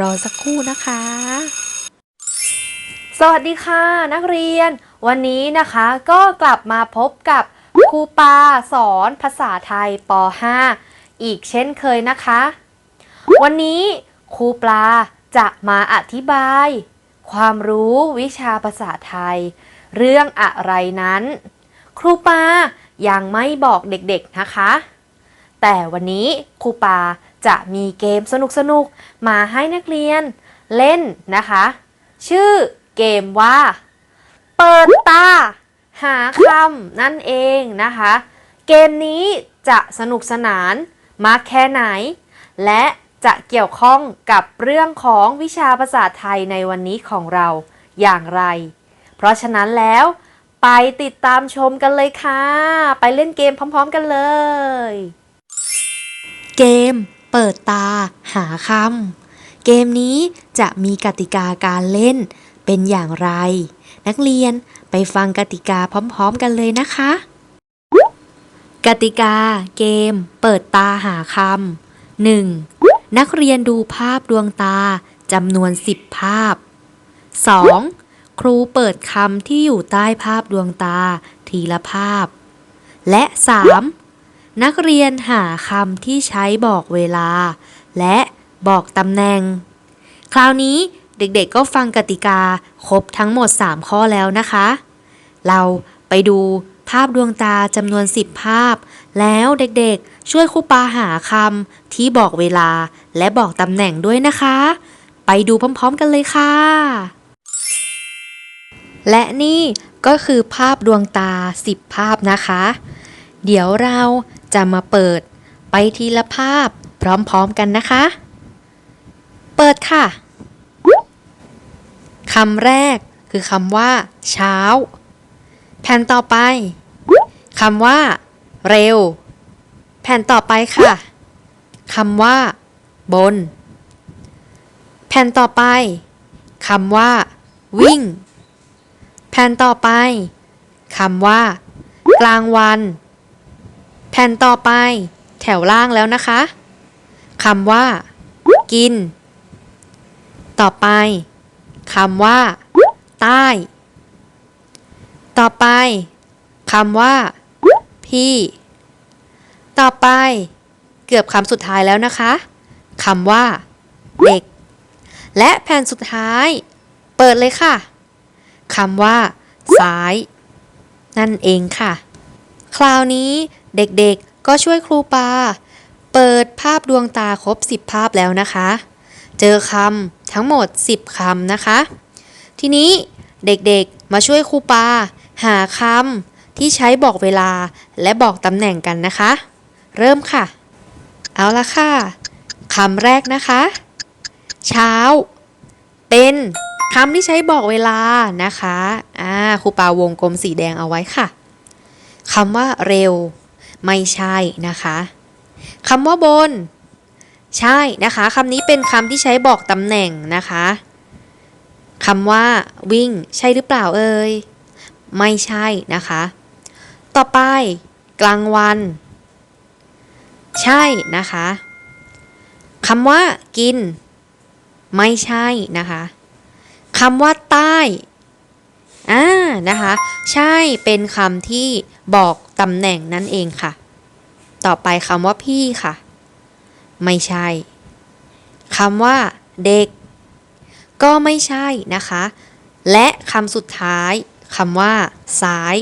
รอสักครู่นะคะ สวัสดีค่ะนักเรียน วันนี้นะคะก็กลับมาพบกับครูปาสอนภาษาไทยป .5 อีกเช่นเคยนะคะ วันนี้ครูปลาจะมาอธิบาย ความรู้วิชาภาษาไทย เรื่องอะไรนั้น ครูปายังไม่บอกเด็กๆนะคะ แต่วันนี้ครูปา จะมีเกมสนุกๆ มาให้นักเรียนเล่นนะคะ ชื่อเกมว่า เปิดตา หาคำนั่นเองนะคะ เกมนี้จะสนุกสนานมากแค่ไหน และจะเกี่ยวข้องกับเรื่องของวิชาภาษาไทยในวันนี้ของเราอย่างไร เพราะฉะนั้นแล้วไปติดตามชมกันเลยค่ะ ไปเล่นเกมพร้อม ๆ กันเลย เกม ปิดตา หาคำ เกมนี้จะมีกติกาการเล่นเป็นอย่างไร นักเรียนไปฟังกติกาพร้อมๆกันเลยนะคะ กติกาเกม เปิดตาหาคำ 1. นักเรียนดูภาพดวงตาจำนวน 10 ภาพ 2. ครูเปิดคำที่อยู่ใต้ภาพดวงตาทีละภาพ และ 3. นักเรียนหาคำที่ใช้บอกเวลา และบอกตำแหน่ง คราวนี้เด็กๆก็ฟังกติกาครบทั้งหมด 3 ข้อแล้วนะคะ เราไปดูภาพดวงตาจำนวน 10 ภาพ แล้วเด็กๆ ช่วยครูปาหาคำที่บอกเวลาและบอกตำแหน่งด้วยนะคะ ไปดูพร้อมๆกันเลยค่ะ และนี่ก็คือภาพดวงตา 10 ภาพนะคะ เดี๋ยวเรา จะมาเปิดไปทีละภาพพร้อมๆกันนะคะ เปิดค่ะคำแรกคือคำว่า เช้า แผ่นต่อไปคำว่า เร็ว แผ่นต่อไปค่ะคำว่า บน แผ่นต่อไปคำว่า วิ่ง แผ่นต่อไปคำว่า กลางวัน ผ่นต่อไป แถวล่างแล้วนะคะคำว่า กิน ต่อไปคำว่า ใต้ ต่อไปคำว่า พี่ ต่อไป เกือบคำสุดท้ายแล้วนะคะคำว่า เด็ก และแผ่นสุดท้าย เปิดเลยค่ะคำว่า ซ้าย นั่นเองค่ะ คราวนี้ เด็กๆ ก็ช่วยครูปา เปิดภาพดวงตาครบ 10 ภาพแล้วนะคะ เจอคำทั้งหมด 10คำนะคะ ทีนี้เด็กๆ มาช่วยครูปา หาคำที่ใช้บอกเวลาและบอกตำแหน่งกันนะคะ เริ่มค่ะ เอาละค่ะคำแรกนะคะ เช้า เป็นคำที่ใช้บอกเวลานะคะ อ่าครูปาวงกลมสีแดงเอาไว้ค่ะ คำว่าเร็ว ไม่ใช่นะคะคำว่าบน ใช่นะคะคำนี้เป็นคำที่ใช้บอกตำแหน่งนะคะคำว่า วิ่ง ใช่หรือเปล่าเอ่ยไม่ใช่นะคะ ต่อไป กลางวัน ใช่นะคะคำว่า กิน ไม่ใช่นะคะคำว่าใต้ นะคะ ใช่เป็นคำที่บอกตำแหน่งนั่นเองค่ะ ต่อไปคำว่าพี่ค่ะ ไม่ใช่คำว่า เด็ก ก็ไม่ใช่นะคะ และคำสุดท้ายคำว่า ซ้าย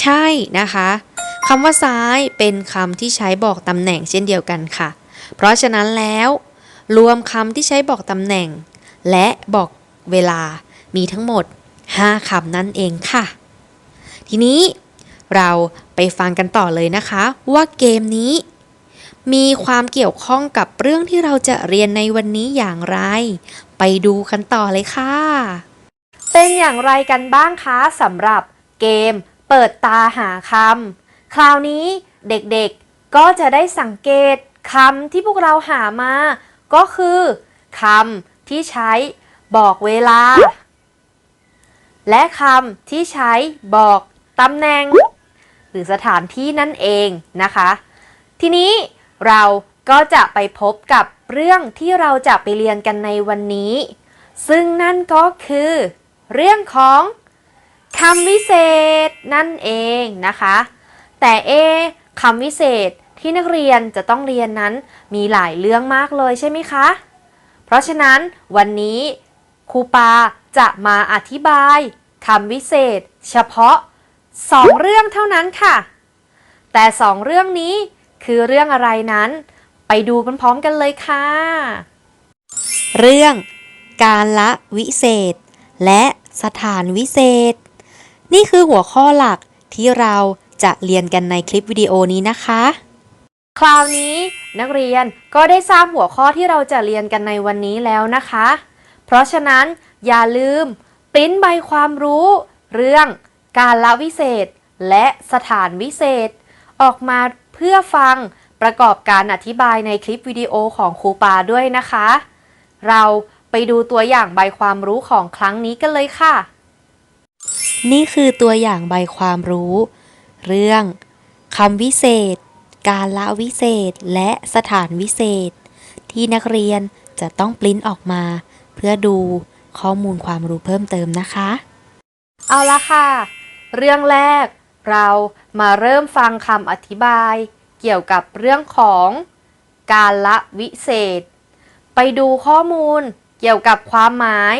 ใช่นะคะคำว่าซ้ายเป็นคำที่ใช้บอกตำแหน่งเช่นเดียวกันค่ะ เพราะฉะนั้นแล้ว รวมคำที่ใช้บอกตำแหน่ง และบอกเวลามีทั้งหมด 5คำนั่นเองค่ะ ทีนี้เราไปฟังกันต่อเลยนะคะ ว่าเกมนี้ มีความเกี่ยวข้องกับเรื่องที่เราจะเรียนในวันนี้อย่างไร ไปดูกันต่อเลยค่ะ เป็นอย่างไรกันบ้างคะสำหรับเกมเปิดตาหาคำคราวนี้เด็กๆก็จะได้สังเกตคำที่พวกเราหามา ก็คือคำที่ใช้บอกเวลา และคำที่ใช้บอกตำแหน่ง หรือสถานที่นั่นเองนะคะ ทีนี้เราก็จะไปพบกับเรื่องที่เราจะไปเรียนกันในวันนี้ ซึ่งนั่นก็คือ เรื่องของคำวิเศษนั่นเองนะคะ แต่เอคำวิเศษที่นักเรียนจะต้องเรียนนั้นมีหลายเรื่องมากเลยใช่ไหมคะ เพราะฉะนั้นวันนี้ครูปา จะมาอธิบายคำวิเศษ เฉพาะสองเรื่องเท่านั้นค่ะ แต่สองเรื่องนี้คือเรื่องอะไรนั้น ไปดูพร้อมๆกันเลยค่ะ เรื่องการละวิเศษ และสถานวิเศษ นี่คือหัวข้อหลักที่เราจะเรียนกันในคลิปวิดีโอนี้นะคะ คราวนี้นักเรียนก็ได้ทราบหัวข้อที่เราจะเรียนกันในวันนี้แล้วนะคะเพ ราะฉะนั้นอย่าลืมปริ้นใบความรู้ เรื่องการละวิเศษ และสถานวิเศษ ออกมาเพื่อฟังประกอบการอธิบายในคลิปวิดีโอของครูปาด้วยนะคะ เราไปดูตัวอย่างใบความรู้ของครั้งนี้กันเลยค่ะ นี่คือตัวอย่างใบความรู้ เรื่องคำวิเศษ การละวิเศษ และสถานวิเศษ ที่นักเรียนจะต้องปริ้นออกมา เพื่อดูข้อมูลความรู้เพิ่มเติมนะคะ เอาละค่ะ เรื่องแรกเรามาเริ่มฟังคำอธิบาย เกี่ยวกับเรื่องของการละวิเศษ ไปดูข้อมูลเกี่ยวกับความหมาย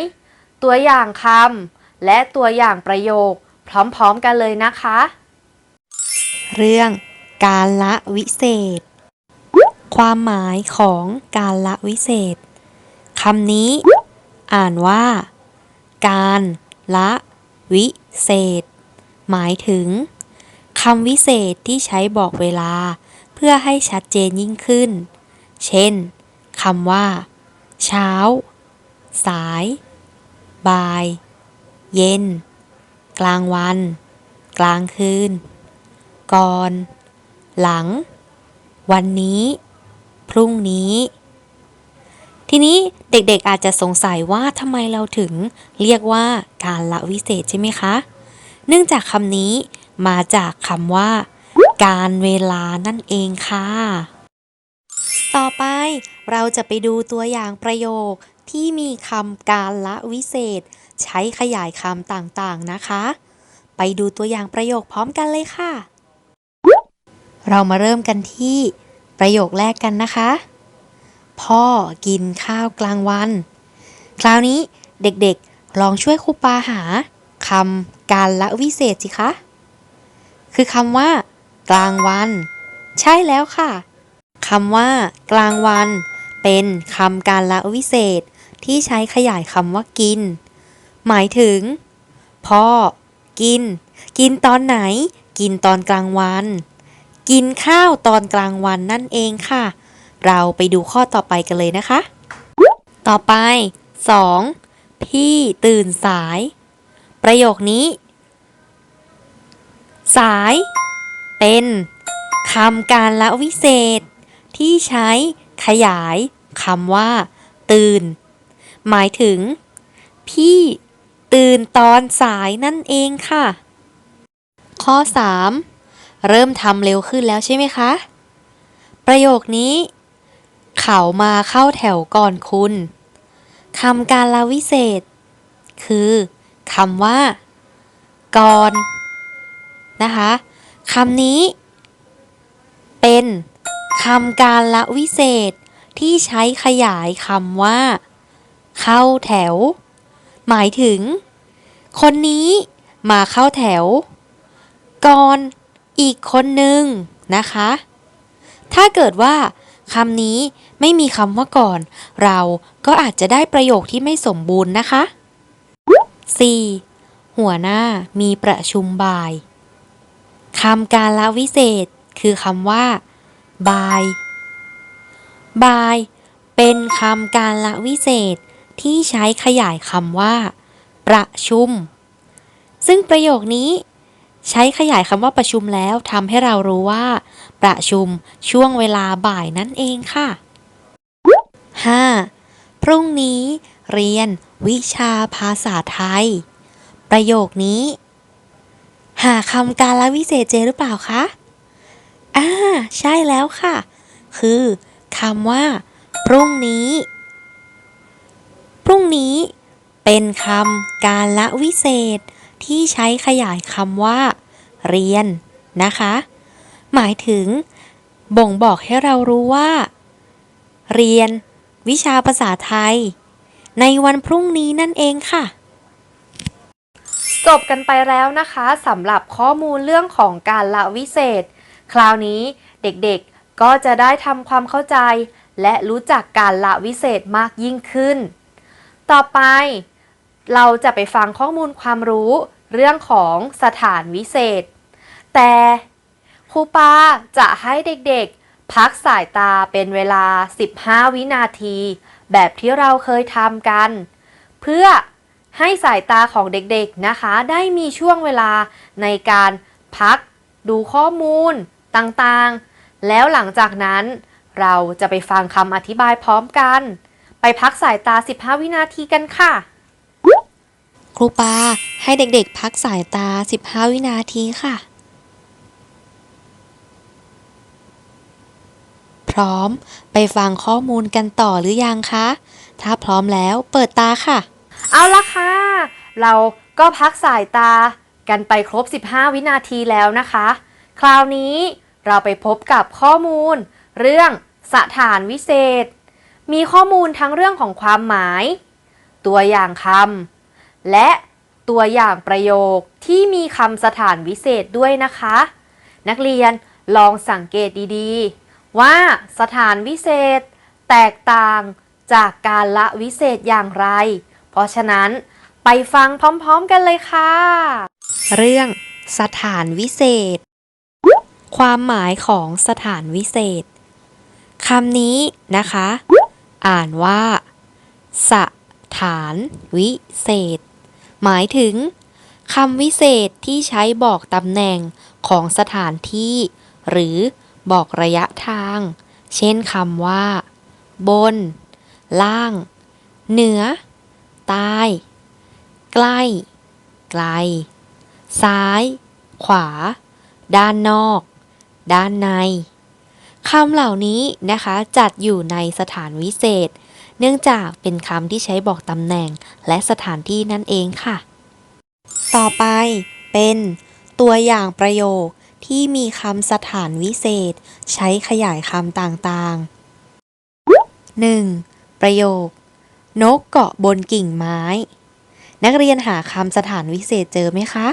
ตัวอย่างคำและตัวอย่างประโยค พร้อมๆกันเลยนะคะ เรื่องการละวิเศษ ความหมายของการละวิเศษคำนี้ อ่านว่า การละวิเศษ หมายถึงคำวิเศษที่ใช้บอกเวลา เพื่อให้ชัดเจนยิ่งขึ้น เช่นคำว่า เช้า สาย บ่าย เย็น กลางวัน กลางคืน ก่อน หลัง วันนี้ พรุ่งนี้ ทีนี้เด็กๆอาจจะสงสัยว่าทำไมเราถึงเรียกว่าการละวิเศษใช่ไหมคะ เนื่องจากคำนี้มาจากคำว่า การเวลานั่นเองค่ะ ต่อไปเราจะไปดูตัวอย่างประโยคที่มีคำการละวิเศษ ใช้ขยายคำต่างๆนะคะ ไปดูตัวอย่างประโยคพร้อมกันเลยค่ะ เรามาเริ่มกันที่ประโยคแรกกันนะคะ พ่อกินข้าวกลางวัน คราวนี้เด็กๆลองช่วยครูปาหาคำการละวิเศษสิคะ คือคำว่า กลางวัน ใช่แล้วค่ะคำว่า กลางวัน เป็นคำการละวิเศษที่ใช้ขยายคำว่ากิน หมายถึง พ่อ กิน กินตอนไหน กินตอนกลางวัน กินข้าวตอนกลางวันนั่นเองค่ะ เราไปดูข้อต่อไปกันเลยนะคะ ต่อไป 2. พี่ตื่นสาย ประโยคนี้ สาย เป็นคำการละวิเศษ ที่ใช้ขยายคำว่า ตื่น หมายถึง พี่ตื่นตอนสายนั่นเองค่ะ ข้อ 3 เริ่มทำเร็วขึ้นแล้วใช่ไหมคะ ประโยคนี้ เขามาเข้าแถวก่อนคุณคำการละวิเศษ คือคำว่า ก่อนนะคะคำนี้ เป็นคำการละวิเศษที่ใช้ขยายคำว่า เข้าแถว หมายถึง คนนี้มาเข้าแถว ก่อนอีกคนหนึ่งนะคะ ถ้าเกิดว่า คำนี้ไม่มีคำว่าก่อน เราก็อาจจะได้ประโยคที่ไม่สมบูรณ์นะคะ 4. หัวหน้ามีประชุมบ่ายคำการละวิเศษ คือคำว่าบายบายเป็นคำการละวิเศษที่ใช้ขยายคำว่า ประชุม ซึ่งประโยคนี้ ใช้ขยายคำว่าประชุมแล้วทำให้เรารู้ว่า ประชุมช่วงเวลาบ่ายนั่นเองค่ะ 5. พรุ่งนี้ เรียน วิชาภาษาไทย ประโยคนี้ หาคำการละวิเศษเจหรือเปล่าคะอ่าใช่แล้วค่ะ คือคำว่า พรุ่งนี้ พรุ่งนี้ เป็นคำการละวิเศษ ที่ใช้ขยายคำว่า เรียนนะคะ หมายถึง บ่งบอกให้เรารู้ว่า เรียน วิชาภาษาไทย ในวันพรุ่งนี้นั่นเองค่ะจบกันไปแล้วนะคะสำหรับข้อมูลเรื่องของการละวิเศษ คราวนี้เด็กๆก็จะได้ทำความเข้าใจ และรู้จักการละวิเศษมากยิ่งขึ้น ต่อไป เราจะไปฟังข้อมูลความรู้เรื่องของสถานวิเศษ แต่ครูปาจะให้เด็กๆ พักสายตาเป็นเวลา 15 วินาที แบบที่เราเคยทำกัน เพื่อให้สายตาของเด็กๆนะคะ ได้มีช่วงเวลาในการพักดูข้อมูลต่างๆ แล้วหลังจากนั้นเราจะไปฟังคำอธิบายพร้อมกัน ไปพักสายตา 15 วินาทีกันค่ะ ครูปาให้เด็กๆ พักสายตา 15 วินาทีค่ะ พร้อมไปฟังข้อมูลกันต่อหรือยังคะ ถ้าพร้อมแล้วเปิดตาค่ะ เอาละค่ะ เราก็พักสายตากันไปครบ 15 วินาทีแล้วนะคะ คราวนี้เราไปพบกับข้อมูล เรื่องสถานวิเศษ มีข้อมูลทั้งเรื่องของความหมาย ตัวอย่างคำ และตัวอย่างประโยคที่มีคำสถานวิเศษด้วยนะคะ นักเรียนลองสังเกตดีๆ ว่าสถานวิเศษ แตกต่างจากการละวิเศษอย่างไร เพราะฉะนั้นไปฟังพร้อมๆกันเลยค่ะ เรื่องสถานวิเศษ ความหมายของสถานวิเศษคำนี้นะคะ อ่านว่า สถานวิเศษ หมายถึงคำวิเศษที่ใช้บอกตำแหน่งของสถานที่ หรือบอกระยะทาง เช่นคำว่า บน ล่าง เหนือ ใต้ ใกล้ ไกล ซ้าย ขวา ด้านนอก ด้านในคำเหล่านี้นะคะจัดอยู่ในสถานวิเศษ เนื่องจากเป็นคำที่ใช้บอกตำแหน่งและสถานที่นั่นเองค่ะ ต่อไปเป็นตัวอย่างประโยคที่มีคำสถานวิเศษ ใช้ขยายคำต่างๆ 1. ประโยคนกเกาะบนกิ่งไม้ นักเรียนหาคำสถานวิเศษเจอไหมคะ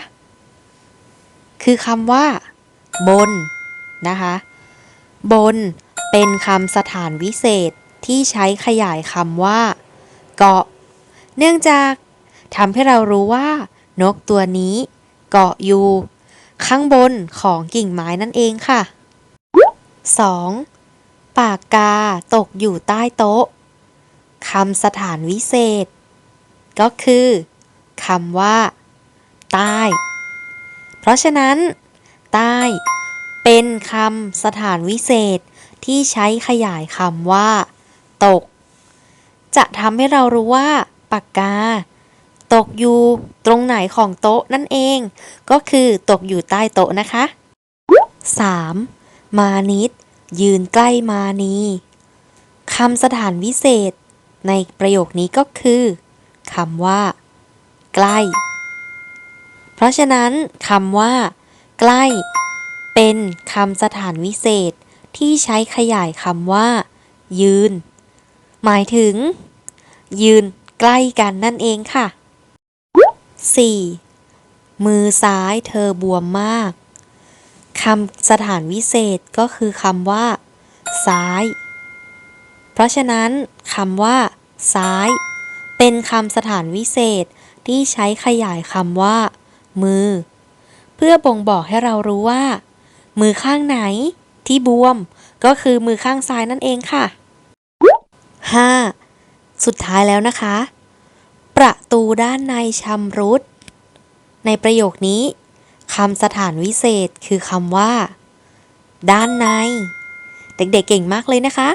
คือคำว่า บน นะคะ บนเป็นคำสถานวิเศษ ที่ใช้ขยายคำว่า เกาะ เนื่องจากทำให้เรารู้ว่า นกตัวนี้ เกาะอยู่ ข้างบนของกิ่งไม้นั่นเองค่ะ 2. ปากกาตกอยู่ใต้โต๊ะคำสถานวิเศษ ก็คือคำว่า ใต้ เพราะฉะนั้น ใต้ เป็นคำสถานวิเศษที่ใช้ขยายคำว่า ตก จะทำให้เรารู้ว่าปากกา ตกอยู่ตรงไหนของโต๊ะนั่นเอง ก็คือตกอยู่ใต้โต๊ะนะคะ 3. มานิด ยืนใกล้มานีคำสถานวิเศษ ในประโยคนี้ก็คือคำว่า ใกล้ เพราะฉะนั้นคำว่า ใกล้ เป็นคำสถานวิเศษที่ใช้ขยายคำว่า ยืน หมายถึง ยืนใกล้กันนั่นเองค่ะ 4. มือซ้ายเธอบวมมากคำสถานวิเศษก็คือคำว่า ซ้าย เพราะฉะนั้นคำว่า ซ้าย เป็นคำสถานวิเศษที่ใช้ขยายคำว่า มือ เพื่อบ่งบอกให้เรารู้ว่า มือข้างไหนที่บวม ก็คือมือข้างซ้ายนั่นเองค่ะ 5. สุดท้ายแล้วนะคะ ประตูด้านในชำรุด ในประโยคนี้คำสถานวิเศษคือคำว่า ด้านใน เด็กๆเเก่งมากเลยนะคะ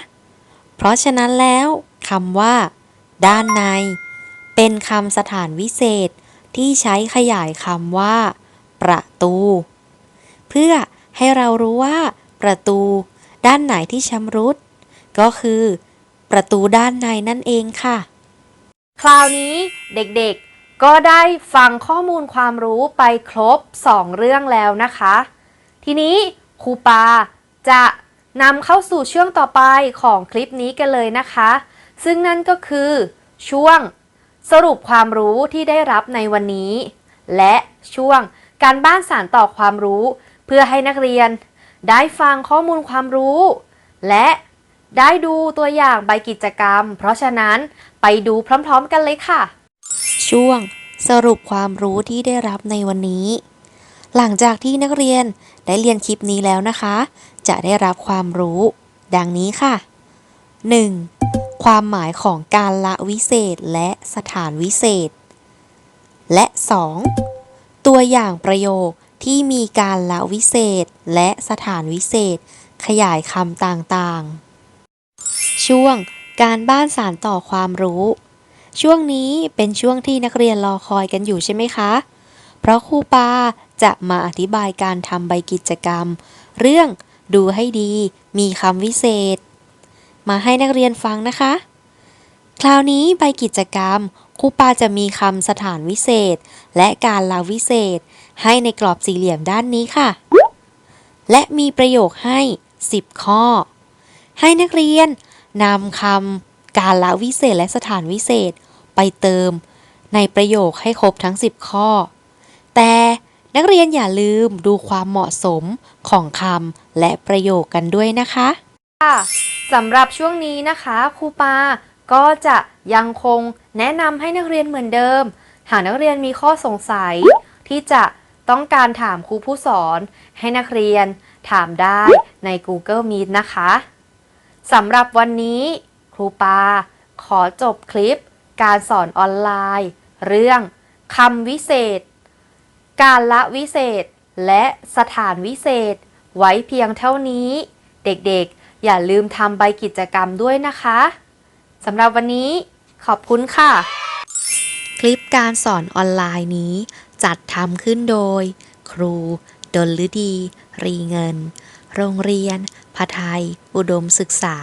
เพราะฉะนั้นแล้วคำว่า ด้านใน เป็นคำสถานวิเศษที่ใช้ขยายคำว่า ประตู เพื่อให้เรารู้ว่า ประตู ด้านไหนที่ชำรุด ก็คือ ประตูด้านในนั่นเองค่ะ คราวนี้เด็กๆก็ได้ฟังข้อมูลความรู้ไปครบ 2 เรื่องแล้วนะคะ ทีนี้ครูปาจะนำเข้าสู่ช่วงต่อไปของคลิปนี้กันเลยนะคะ ซึ่งนั่นก็คือช่วงสรุปความรู้ที่ได้รับในวันนี้ และช่วงการบ้านสารต่อความรู้ เพื่อให้นักเรียนได้ฟังข้อมูลความรู้ และ ได้ดูตัวอย่างใบกิจกรรม เพราะฉะนั้นไปดูพร้อมๆกันเลยค่ะ ช่วงสรุปความรู้ที่ได้รับในวันนี้ หลังจากที่นักเรียนได้เรียนคลิปนี้แล้วนะคะ จะได้รับความรู้ ดังนี้ค่ะ 1. ความหมายของการละวิเศษและสถานวิเศษ และ 2. ตัวอย่างประโยคที่มีการละวิเศษและสถานวิเศษ ขยายคำต่างๆ ช่วงการบ้านสารต่อความรู้ ช่วงนี้เป็นช่วงที่นักเรียนรอคอยกันอยู่ใช่ไหมคะ เพราะครูปาจะมาอธิบายการทำใบกิจกรรม เรื่องดูให้ดี มีคำวิเศษ มาให้นักเรียนฟังนะคะ คราวนี้ใบกิจกรรมครูปาจะมีคำสถานวิเศษ และการลาวิเศษ ให้ในกรอบสี่เหลี่ยมด้านนี้ค่ะ และมีประโยคให้ 10 ข้อ ให้นักเรียน นำคำการละวิเศษและสถานวิเศษไปเติมในประโยคให้ครบทั้ง 10 ข้อ แต่นักเรียนอย่าลืมดูความเหมาะสมของคำและประโยคกันด้วยนะคะค่ะสำหรับช่วงนี้นะคะครูปาก็จะยังคงแนะนำให้นักเรียนเหมือนเดิม หากนักเรียนมีข้อสงสัย ที่จะต้องการถามครูผู้สอน ให้นักเรียนถามได้ใน Google Meet นะคะ สำหรับวันนี้ ครูปา ขอจบคลิป การสอนออนไลน์ เรื่องคำวิเศษ การละวิเศษ และสถานวิเศษ ไว้เพียงเท่านี้ เด็กๆ อย่าลืมทำใบกิจกรรมด้วยนะคะสำหรับวันนี้ ขอบคุณค่ะ คลิปการสอนออนไลน์นี้ จัดทำขึ้นโดย ครูดลฤดี รีเงิน โรงเรียน พไทย อุดมศึกษา